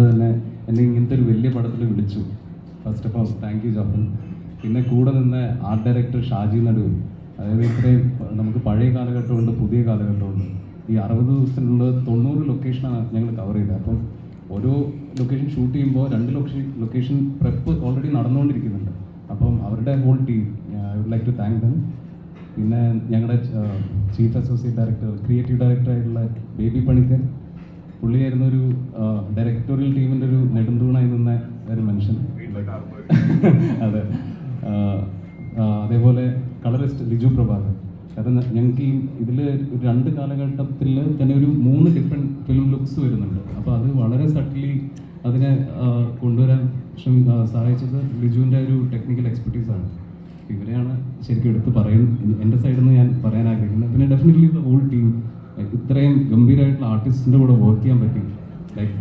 അറിയാണ്ട് തന്നെ എന്നെ ഇങ്ങനത്തെ ഒരു വലിയ പടത്തിൽ വിളിച്ചു. First of all thank you Jofan പിന്നെ കൂടെ നിന്ന് ആർട്ട് ഡയറക്ടർ ഷാജി നടുവ് അതായത് ഇത്രയും നമുക്ക് പഴയ കാലഘട്ടമുണ്ട് പുതിയ കാലഘട്ടമുണ്ട് ഈ അറുപത് ദിവസത്തിനുള്ളിൽ തൊണ്ണൂറ് ലൊക്കേഷനാണ് ഞങ്ങൾ കവർ ചെയ്തത്. അപ്പം ഓരോ ലൊക്കേഷൻ ഷൂട്ട് ചെയ്യുമ്പോൾ രണ്ട് ലൊക്കേഷൻ ലൊക്കേഷൻ പ്രെപ്പ് ഓൾറെഡി നടന്നുകൊണ്ടിരിക്കുന്നുണ്ട്. അപ്പം അവരുടെ whole team I would like to thank them പിന്നെ ഞങ്ങളുടെ ചീഫ് അസോസിയേറ്റ് ഡയറക്ടർ ക്രിയേറ്റീവ് ഡയറക്ടറായിട്ടുള്ള ബേബി പണിക്കർ. പുള്ളിയായിരുന്നു ഒരു ഡയറക്ടോറിയൽ ടീമിന്റെ ഒരു നെടുന്തൂണായി നിന്ന ഒരു മനുഷ്യൻ. അതെ. അതേപോലെ കളറിസ്റ്റ് ലിജു പ്രഭാകർ കാരണം ഞങ്ങൾക്ക് ഈ ഇതിൽ രണ്ട് കാലഘട്ടത്തിൽ തന്നെ ഒരു മൂന്ന് ഡിഫറെന്റ് ഫിലിം ലുക്സ് വരുന്നുണ്ട്. അപ്പോൾ അത് വളരെ സട്ടിലി അതിനെ കൊണ്ടുവരാൻ സഹായിച്ചത് ലിജുവിന്റെ ഒരു ടെക്നിക്കൽ എക്സ്പെർട്ടീസാണ് ഇവരെയാണ് ശരിക്കും എടുത്ത് പറയും എന്റെ സൈഡിൽ നിന്ന് ഞാൻ പറയാൻ ആഗ്രഹിക്കുന്നത്. പിന്നെ ഡെഫിനറ്റ്ലി ദ ഹോൾ ടീം ഇത്രയും ഗംഭീരമായിട്ടുള്ള ആർട്ടിസ്റ്റിന്റെ കൂടെ വർക്ക് ചെയ്യാൻ പറ്റി. ലൈക്ക്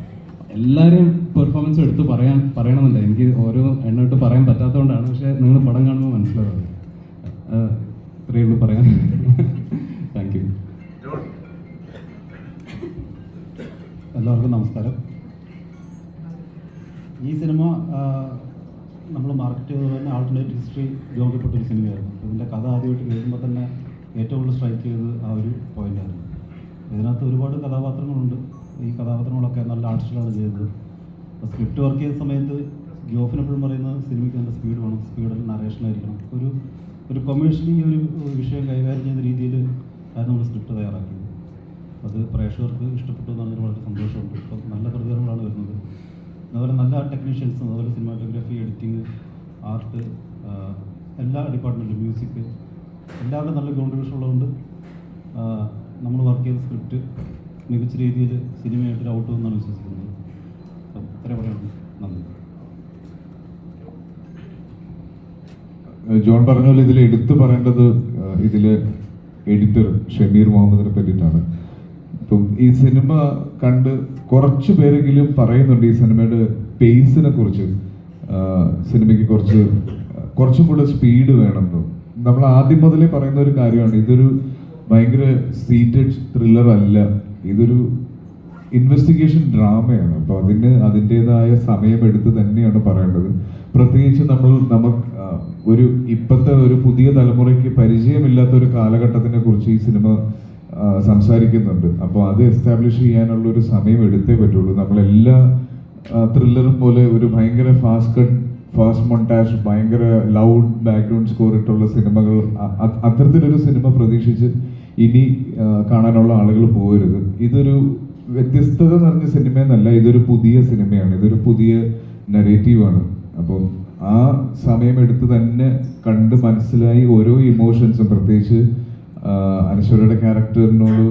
എല്ലാവരെയും പെർഫോമൻസ് എടുത്ത് പറയാൻ പറയണമെന്നില്ല എനിക്ക് ഓരോ എണ്ണിട്ട് പറയാൻ പറ്റാത്തതുകൊണ്ടാണ്. പക്ഷേ നിങ്ങൾ പടം കാണുമ്പോൾ മനസ്സിലാവും ഇത്രയേ ഉള്ളൂ പറയാൻ. താങ്ക് യു എല്ലാവർക്കും നമസ്കാരം. ഈ സിനിമ നമ്മൾ മാർക്കറ്റ് ചെയ്തത് തന്നെ ആൾട്ടർനേറ്റ് ഹിസ്റ്ററി ഉപയോഗപ്പെട്ട ഒരു സിനിമയായിരുന്നു. അതിന്റെ കഥ ആദ്യമായിട്ട് കേൾക്കുമ്പോൾ തന്നെ ഏറ്റവും കൂടുതൽ സ്ട്രൈക്ക് ചെയ്തത് ആ ഒരു പോയിന്റായിരുന്നു ഇതിനകത്ത് ഒരുപാട് കഥാപാത്രങ്ങളുണ്ട്. ഈ കഥാപാത്രങ്ങളൊക്കെ നല്ല ആർട്ടിസ്റ്റുകളാണ് ചെയ്തത്. അപ്പോൾ സ്ക്രിപ്റ്റ് വർക്ക് ചെയ്യുന്ന സമയത്ത് ഗ്യോഫിനെപ്പോഴും എപ്പോഴും പറയുന്നത് സിനിമയ്ക്ക് നല്ല സ്പീഡ് വേണം സ്പീഡിൽ നറേഷൻ ആയിരിക്കണം. ഒരു ഒരു കൊമേഴ്ഷ്യലി ഒരു വിഷയം കൈകാര്യം ചെയ്യുന്ന രീതിയിൽ ആയിരുന്നു നമ്മൾ സ്ക്രിപ്റ്റ് തയ്യാറാക്കിയത്. അത് പ്രേക്ഷകർക്ക് ഇഷ്ടപ്പെട്ടു എന്ന് പറഞ്ഞാൽ വളരെ സന്തോഷമുണ്ട്. ഇപ്പം നല്ല പ്രതികരണങ്ങളാണ് വരുന്നത്. അതുപോലെ നല്ല ടെക്നീഷ്യൻസും അതുപോലെ സിനിമാറ്റോഗ്രാഫി എഡിറ്റിംഗ് ആർട്ട് എല്ലാ ഡിപ്പാർട്ട്മെന്റും മ്യൂസിക് എല്ലാവരുടെ നല്ല കോൺട്രിബ്യൂഷൻ ഉള്ളതുകൊണ്ട് നമ്മൾ വർക്ക് ചെയ്ത സ്ക്രിപ്റ്റ് മികച്ച രീതിയിൽ സിനിമയായിട്ട് ഔട്ട് എന്നാണ് വിശ്വസിക്കുന്നത്. അപ്പം ഇത്രയും പറയുന്നു നന്ദി. ജോൺ പറഞ്ഞ പോലെ ഇതിൽ എടുത്തു പറയേണ്ടത് ഇതിൽ എഡിറ്റർ ഷമീർ മുഹമ്മദിനെ പറ്റിയിട്ടാണ്. ഇപ്പം ഈ സിനിമ കണ്ട് കുറച്ച് പേരെങ്കിലും പറയുന്നുണ്ട് ഈ സിനിമയുടെ പേസിനെ കുറിച്ച്. സിനിമയ്ക്ക് കുറച്ച് കുറച്ചും കൂടെ സ്പീഡ് വേണമെന്ന് നമ്മൾ ആദ്യം മുതലേ പറയുന്ന ഒരു കാര്യമാണ് ഇതൊരു ഭയങ്കര സീറ്റഡ് ത്രില്ലർ അല്ല. ഇതൊരു ഇൻവെസ്റ്റിഗേഷൻ ഡ്രാമയാണ് അപ്പോൾ അതിന് അതിന്റെതായ സമയമെടുത്ത് തന്നെയാണ് പറയേണ്ടത്. പ്രത്യേകിച്ച് നമ്മൾ നമുക്ക് ഒരു ഇപ്പോഴത്തെ ഒരു പുതിയ തലമുറയ്ക്ക് പരിചയമില്ലാത്ത ഒരു കാലഘട്ടത്തിനെ കുറിച്ച് ഈ സിനിമ സംസാരിക്കുന്നുണ്ട്. അപ്പോൾ അത് എസ്റ്റാബ്ലിഷ് ചെയ്യാനുള്ള ഒരു സമയം എടുത്തേ പറ്റുള്ളൂ. നമ്മളെല്ലാ ത്രില്ലറും പോലെ ഒരു ഭയങ്കര ഫാസ്റ്റ് കട്ട് ഫാസ്റ്റ് മൊണ്ടാഷ് ഭയങ്കര ലൗഡ് ബാക്ക്ഗ്രൗണ്ട് സ്കോർ ഇട്ടുള്ള സിനിമകൾ അത്തരത്തിലൊരു സിനിമ പ്രതീക്ഷിച്ച് ഇനി കാണാനുള്ള ആളുകൾ പോകരുത്. ഇതൊരു വ്യത്യസ്തത നിറഞ്ഞ സിനിമയെന്നല്ല ഇതൊരു പുതിയ സിനിമയാണ് ഇതൊരു പുതിയ നെറേറ്റീവാണ് അപ്പം ആ സമയമെടുത്ത് തന്നെ കണ്ട് മനസ്സിലായി ഓരോ ഇമോഷൻസും പ്രത്യേകിച്ച് അനശ്വരയുടെ ക്യാരക്ടറിനോട്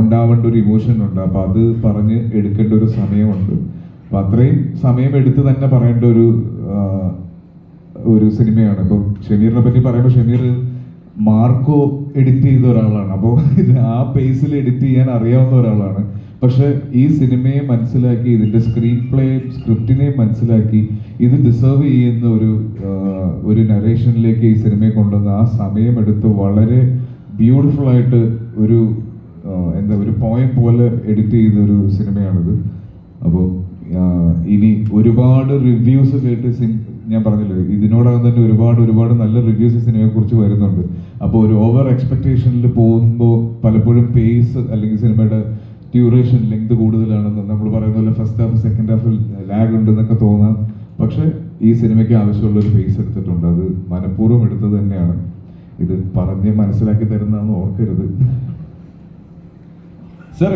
ഉണ്ടാവേണ്ട ഒരു ഇമോഷൻ ഉണ്ട്. അപ്പം അത് പറഞ്ഞ് എടുക്കേണ്ട ഒരു സമയമുണ്ട്. അപ്പൊ അത്രയും സമയം എടുത്ത് തന്നെ പറയേണ്ട ഒരു ഒരു സിനിമയാണ്. ഇപ്പൊ ഷമീറിനെ പറ്റി പറയുമ്പോൾ ഷമീർ മാർക്കോ എഡിറ്റ് ചെയ്ത ഒരാളാണ്. അപ്പോൾ ഇത് ആ പേസിൽ എഡിറ്റ് ചെയ്യാൻ അറിയാവുന്ന ഒരാളാണ്. പക്ഷെ ഈ സിനിമയെ മനസ്സിലാക്കി ഇതിന്റെ സ്ക്രീൻ പ്ലേ സ്ക്രിപ്റ്റിനെ മനസ്സിലാക്കി ഇത് ഡിസേർവ് ചെയ്യുന്ന ഒരു ഒരു നരേഷനിലേക്ക് ഈ സിനിമയെ കൊണ്ടുവന്ന് ആ സമയമെടുത്ത് വളരെ ബ്യൂട്ടിഫുൾ ആയിട്ട് ഒരു എന്താ ഒരു പോയം പോലെ എഡിറ്റ് ചെയ്ത ഒരു സിനിമയാണിത്. അപ്പോൾ ഇനി ഒരുപാട് റിവ്യൂസ് കേട്ട് ഞാൻ പറഞ്ഞല്ലോ ഇതിനോടകം തന്നെ ഒരുപാട് ഒരുപാട് നല്ല റിവ്യൂസ് സിനിമയെ കുറിച്ച് വരുന്നുണ്ട്. അപ്പോൾ ഒരു ഓവർ എക്സ്പെക്ടേഷനിൽ പോകുമ്പോൾ പലപ്പോഴും പേസ് അല്ലെങ്കിൽ സിനിമയുടെ ഡ്യൂറേഷൻ ലെങ്ത് കൂടുതലാണെന്ന് നമ്മൾ പറയുന്ന പോലെ ഫസ്റ്റ് ഹാഫ് സെക്കൻഡ് ഹാഫിൽ ലാഗ് ഉണ്ടെന്നൊക്കെ തോന്നാം. പക്ഷേ ഈ സിനിമയ്ക്ക് ആവശ്യമുള്ള ഒരു പേസ് എടുത്തിട്ടുണ്ട്. അത് മനഃപൂർവം എടുത്തത് തന്നെയാണ്. ഇത് പറഞ്ഞ് മനസ്സിലാക്കി തരുന്നതെന്ന് ഓർക്കരുത്. സാർ